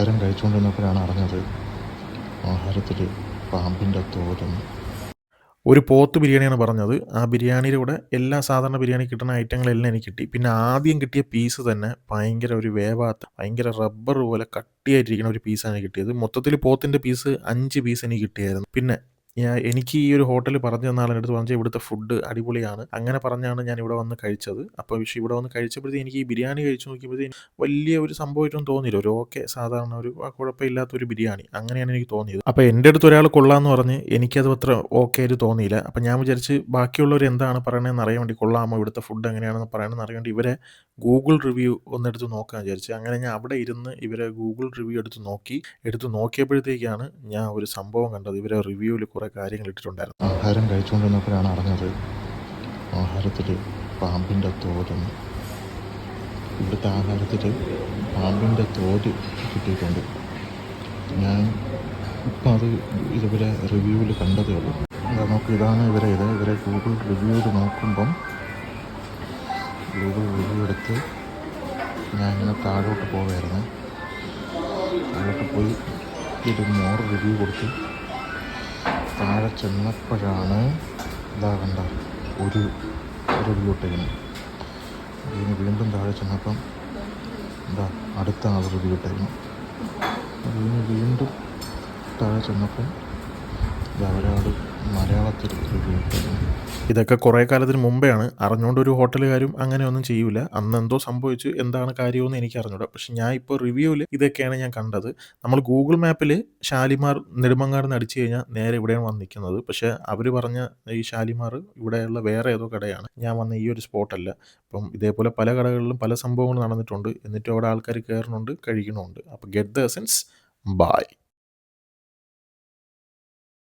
ആഹാരം കഴിച്ചുകൊണ്ടിരുന്നപ്പോഴാണ് അറിഞ്ഞത് ആഹാരത്തിൽ പാമ്പിന്റെ തോരൻ ഒരു പോത്ത് ബിരിയാണിയാണ് പറഞ്ഞത്. ആ ബിരിയാണിയുടെ കൂടെ എല്ലാ സാധാരണ ബിരിയാണി കിട്ടുന്ന ഐറ്റങ്ങളെല്ലാം എനിക്ക് കിട്ടി. പിന്നെ ആദ്യം കിട്ടിയ പീസ് തന്നെ ഭയങ്കര ഒരു വേവാത്ത ഭയങ്കര റബ്ബർ പോലെ കട്ടിയായിട്ടിരിക്കുന്ന ഒരു പീസാണ് കിട്ടിയത്. മൊത്തത്തിൽ പോത്തിന്റെ പീസ് അഞ്ച് പീസ് എനിക്ക് കിട്ടിയായിരുന്നു. പിന്നെ ഞാൻ എനിക്ക് ഈ ഒരു ഹോട്ടൽ പറഞ്ഞു തന്ന ആളുടെ അടുത്ത് പറഞ്ഞാൽ ഇവിടുത്തെ ഫുഡ് അടിപൊളിയാണ്. അങ്ങനെ പറഞ്ഞാണ് ഞാൻ ഇവിടെ വന്ന് കഴിച്ചത്. അപ്പോൾ പക്ഷേ ഇവിടെ വന്ന് കഴിച്ചപ്പോഴത്തേക്ക് എനിക്ക് ഈ ബിരിയാണി കഴിച്ചു നോക്കിയപ്പോഴത്തേക്കും വലിയ ഒരു സംഭവമായിട്ടൊന്നും തോന്നിയില്ല. ഒരു ഓക്കെ സാധാരണ ഒരു കുഴപ്പമില്ലാത്ത ഒരു ബിരിയാണി. അങ്ങനെയാണ് എനിക്ക് തോന്നിയത്. അപ്പോൾ എന്റെ അടുത്ത് ഒരാൾ കൊള്ളാമെന്ന് പറഞ്ഞ് എനിക്കത് അത്ര ഓക്കെ ആയിട്ട് തോന്നിയില്ല. അപ്പോൾ ഞാൻ വിചാരിച്ച് ബാക്കിയുള്ളവർ എന്താണ് പറയണതെന്ന് അറിയാൻ വേണ്ടി കൊള്ളാമോ? ഇവിടുത്തെ ഫുഡ് എങ്ങനെയാണെന്ന് പറയണമെന്ന് അറിയാൻ വേണ്ടി ഇവരെ ഗൂഗിൾ റിവ്യൂ ഒന്നെടുത്ത് നോക്കാൻ വിചാരിച്ചു. അങ്ങനെ ഞാൻ അവിടെ ഇരുന്ന് ഇവരെ ഗൂഗിൾ റിവ്യൂ എടുത്ത് നോക്കി. എടുത്ത് നോക്കിയപ്പോഴത്തേക്കാണ് ഞാൻ ഒരു സംഭവം കണ്ടത്. ഇവരെ റിവ്യൂവിൽ കുറേ കാര്യങ്ങൾ ഇട്ടിട്ടുണ്ടായിരുന്നു. ആഹാരം കഴിച്ചുകൊണ്ടിരുന്നപ്പോഴാണ് അറിഞ്ഞത് ആഹാരത്തിൽ പാമ്പിന്റെ തോരൻ ഇവിടുത്തെ ആഹാരത്തിൽ പാമ്പിന്റെ തോൽ കിട്ടിയിട്ടുണ്ട്. ഞാൻ ഇപ്പം അത് ഇതുവരെ റിവ്യൂവിൽ കണ്ടതേ ഉള്ളൂ. നമുക്ക് ഇതാണ് ഇവരെ ഇത് ഇവരെ ഗൂഗിൾ റിവ്യൂവിൽ നോക്കുമ്പം ഗൂഗിൾ റിവ്യൂ എടുത്ത് ഞാൻ ഇങ്ങനെ താഴോട്ട് പോവായിരുന്നു താഴോട്ട് പോയി ഇത് മോർ റിവ്യൂ കൊടുത്ത് താഴെ ചെന്നപ്പോഴാണ് ഇതാ കണ്ട ഒരു ഒരു റിവ്യൂ ഇട്ടേക്കുന്നത്. ഇതിന് വീണ്ടും താഴെ ചെന്നപ്പം എന്താ അടുത്ത ആൾ വീട്ടായിരുന്നു അതിന് വീണ്ടും താഴെ ചെന്നപ്പം മലയാളത്തിൽ ഇതൊക്കെ കുറേ കാലത്തിന് മുമ്പെയാണ്. അറിഞ്ഞുകൊണ്ട് ഒരു ഹോട്ടലുകാരും അങ്ങനെ ഒന്നും ചെയ്യൂല. അന്ന് എന്തോ സംഭവിച്ചു എന്താണ് കാര്യമെന്ന് എനിക്ക് അറിഞ്ഞൂടാ പക്ഷെ ഞാൻ ഇപ്പോൾ റിവ്യൂവിൽ ഇതൊക്കെയാണ് ഞാൻ കണ്ടത്. നമ്മൾ ഗൂഗിൾ മാപ്പിൽ ഷാലിമാർ നെടുമങ്ങാട് നിന്ന് അടിച്ചു കഴിഞ്ഞാൽ നേരെ ഇവിടെയാണ് വന്നിരിക്കുന്നത്. പക്ഷേ അവർ പറഞ്ഞ ഈ ഷാലിമാർ ഇവിടെയുള്ള വേറെ ഏതോ കടയാണ്. ഞാൻ വന്ന ഈ ഒരു സ്പോട്ടല്ല. അപ്പം ഇതേപോലെ പല കടകളിലും പല സംഭവങ്ങൾ നടന്നിട്ടുണ്ട്. എന്നിട്ട് അവിടെ ആൾക്കാർ കയറുന്നുണ്ട് കഴിക്കണമുണ്ട് അപ്പോൾ ഗെറ്റ് ദ സെൻസ് ബായ്